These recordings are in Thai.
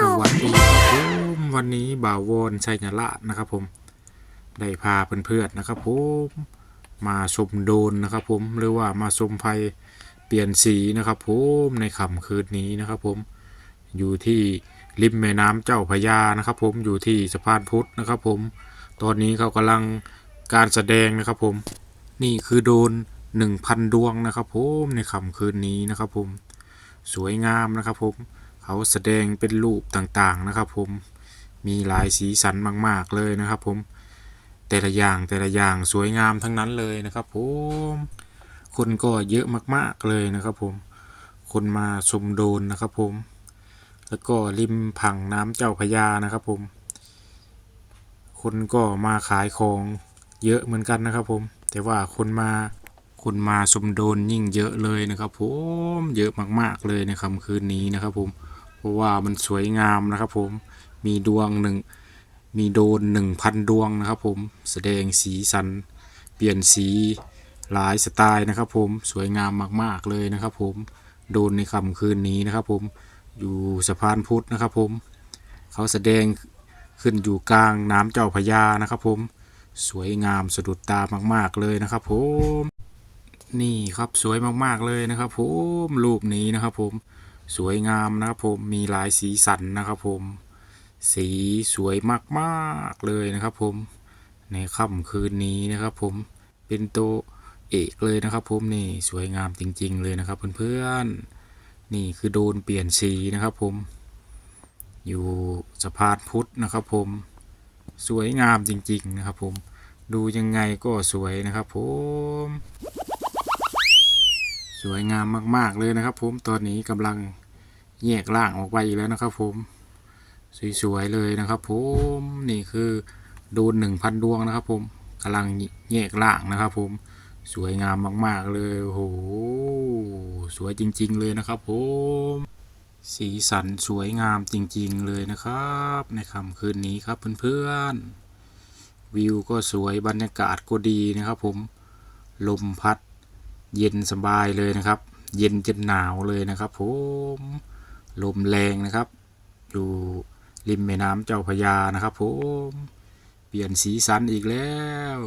สวัสดีครับผมวันนี้บ่าววอนชัยนราชนะครับผมได้พาเพื่อนๆนะครับผมมาชมโดนนะครับผมหรือว่ามาชมไฟเปลี่ยนสีนะครับผมในค่ำคืนนี้นะครับผมอยู่ที่ริมแม่น้ำเจ้าพระยานะครับผมอยู่ที่สะพานพุทธนะครับผมตอนนี้เขากำลังการแสดงนะครับผมนี่คือโดน 1,000 ดวงนะครับผมในค่ำคืนนี้นะครับผมสวยงามนะครับผม เขาแสดงเป็นรูปต่างๆนะครับ ผมมีหลายสีสันมาก ๆเลยนะครับ ผมแต่ละอย่างแต่ละอย่างสวยงามทั้งนั้นเลยนะครับ ผมคนก็เยอะมากๆเลยนะครับ ผมคนมาชมโดนนะครับ ผม แล้วก็ริมผังน้ำเจ้าพระยานะครับ ผม คนก็มาขายของเยอะเหมือนกันนะครับ ผม แต่ว่าคนมาคนมาชมโดนยิ่งเยอะเลยนะครับ ผมเยอะมากๆเลยในค่ำคืนนี้นะครับ ผม ราะว่ามันสวยงามนะครับผมมีดวงหนึ่งมีโดนหนึ่งพันดวงนะครับผมแสดงสีสัน เปลี่ยนสีหลายสไตล์นะครับผมสวยงามมากๆเลยนะครับผมโดนในค่ำคืนนี้นะครับผมอยู่สะพานพุทธนะครับผมเขาแสดงขึ้นอยู่กลางน้ำเจ้าพระยานะครับผมสวยงามสะดุดตามาก ๆ เลยนะครับผมนี่ครับสวยมากๆเลยนะครับผมรูปนี้นะครับผม สวยงามนะครับผมมีหลายสีสันนะครับผม สีสวยมากๆเลยนะครับผม ในค่ำคืนนี้นะครับผมเป็นตัวเอกเลยนะครับผมนี่สวยงามจริง ๆ เลยนะครับเพื่อนๆนี่คือโดนเปลี่ยนสีนะครับผม อยู่สะพานพุทธนะครับผม สวยงามจริง ๆ นะครับผม ดูยังไงก็สวยนะครับผม วยงามมาก ๆ เลยนะครับ ผมตอนนี้กำลังแยกล่างออกไปอีกแล้วนะครับ ผมสวยๆเลยนะครับ ผมนี่คือโดนหนึ่งพันดวงนะครับ ผมกำลังแยกล่างนะครับ ผมสวยงามมาก ๆ เลยโอ้โหสวยจริง ๆ เลยนะครับ ผมสีสันสวยงามจริง ๆ เลยนะครับ ในค่ำคืนนี้ครับเพื่อนๆวิวก็สวยบรรยากาศก็ดีนะครับ ผมลมพัด เย็นสบายเลยนะครับ เย็นจนหนาวเลยนะครับผมลมแรงนะครับ อยู่ริมแม่น้ำเจ้าพยานะครับผมเปลี่ยนสีสันอีกแล้ว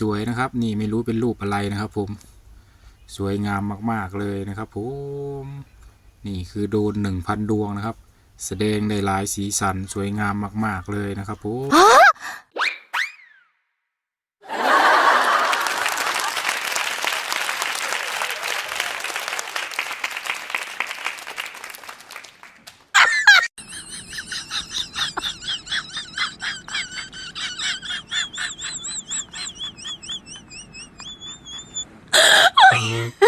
สวยๆนะครับ นี่ไม่รู้เป็นรูปอะไรนะครับ ผม สวยงามมากๆเลยนะครับผมนี่คือโดนหนึ่งพันดวงนะครับ แสดงได้หลายสีสันสวยงามมาก ๆเลยนะครับผม เ